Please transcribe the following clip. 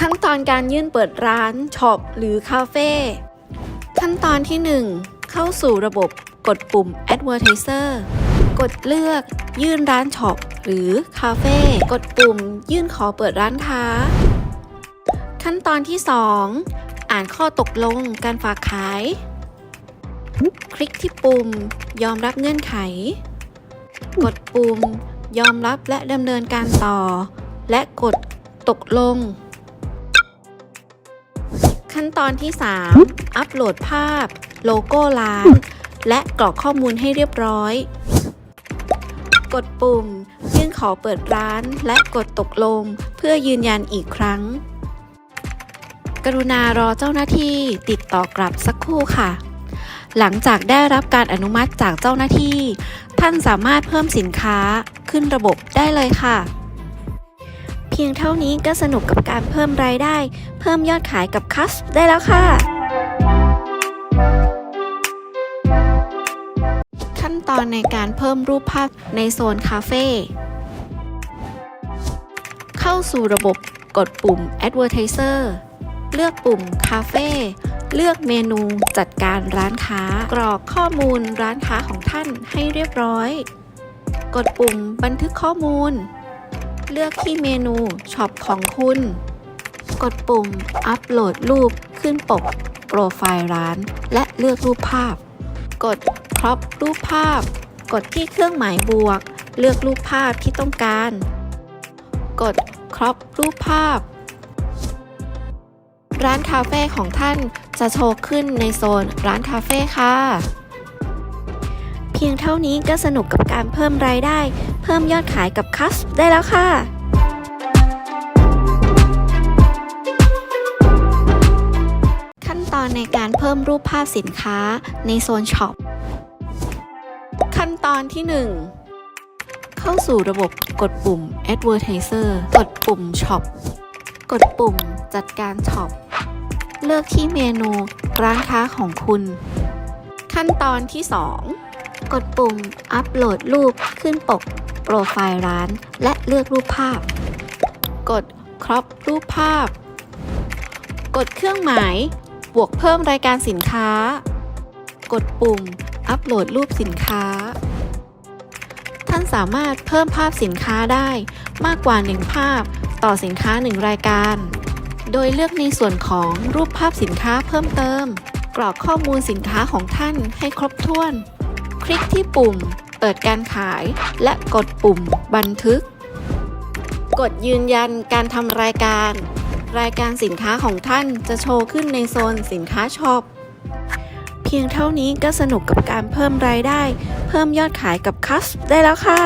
ขั้นตอนการยื่นเปิดร้านช็อปหรือคาเฟ่ขั้นตอนที่ 1 เข้าสู่ระบบกดปุ่ม Advertiser กดเลือก ยื่นร้านช็อปหรือคาเฟ่กดปุ่ม ยื่นขอเปิดร้านค้า ขั้นตอนที่ 2 อ่านข้อตกลงการฝากขาย คลิกที่ปุ่ม ยอมรับเงื่อนไข กดปุ่ม ยอมรับและดำเนินการต่อ และกดตกลง ขั้นตอนที่ 3 อัปโหลดภาพ โลโก้ร้าน และกรอกข้อมูลให้เรียบร้อย กดปุ่ม ยื่นขอเปิดร้าน และกดตกลง เพื่อยืนยันอีกครั้ง กรุณารอเจ้าหน้าที่ติดต่อกลับสักครู่ค่ะ หลังจากได้รับการอนุมัติจากเจ้าหน้าที่ ท่านสามารถเพิ่มสินค้าขึ้นระบบได้เลยค่ะ เพียงเท่านี้ก็สนุกกับการเพิ่มรายได้ เพิ่มยอดขายกับคัสได้แล้วค่ะ ขั้นตอนในการเพิ่มรูปภาพในโซนคาเฟ่เข้าสู่ระบบกดปุ่ม Advertiser เลือกปุ่มคาเฟ่เลือกเมนูจัดการร้านค้า กรอกข้อมูลร้านค้าของท่านให้เรียบร้อย กดปุ่มบันทึกข้อมูล เลือกที่เมนูช็อปของคุณ กดปุ่มอัปโหลดรูปขึ้นปก โปรไฟล์ร้าน และเลือกรูปภาพ กดครอปรูปภาพ กดที่เครื่องหมายบวก เลือกรูปภาพที่ต้องการ กดครอปรูปภาพ ร้านคาเฟ่ของท่านจะโชว์ขึ้นในโซนร้านคาเฟ่ค่ะ เพียงเท่านี้ก็สนุกกับการเพิ่มรายได้ เพิ่มยอดขายกับคัสได้แล้วค่ะขั้นตอนในการเพิ่มรูปภาพสินค้าในโซนช็อปขั้นตอนที่ 1 เข้าสู่ระบบกดปุ่ม Advertiser กดปุ่มช็อปกดปุ่มจัดการช็อปเลือกที่เมนูร้านค้าของคุณ ขั้นตอนที่ 2 กดปุ่มอัปโหลดรูปขึ้นปก โปรไฟล์ร้าน และเลือกรูปภาพ กดครอปรูปภาพ กดเครื่องหมาย บวกเพิ่มรายการสินค้า กดปุ่ม อัปโหลดรูปสินค้า ท่านสามารถเพิ่มภาพสินค้าได้มากกว่า 1 ภาพต่อสินค้า 1 รายการ โดยเลือกในส่วนของรูปภาพสินค้าเพิ่มเติม กรอกข้อมูลสินค้าของท่านให้ครบถ้วน คลิกที่ปุ่ม เปิดการขาย และกดปุ่มบันทึก กดยืนยันการทำรายการ รายการสินค้าของท่านจะโชว์ขึ้นในโซนสินค้าช็อปเพียงเท่านี้ก็สนุกกับการเพิ่มรายได้ เพิ่มยอดขายกับคัสได้แล้วค่ะ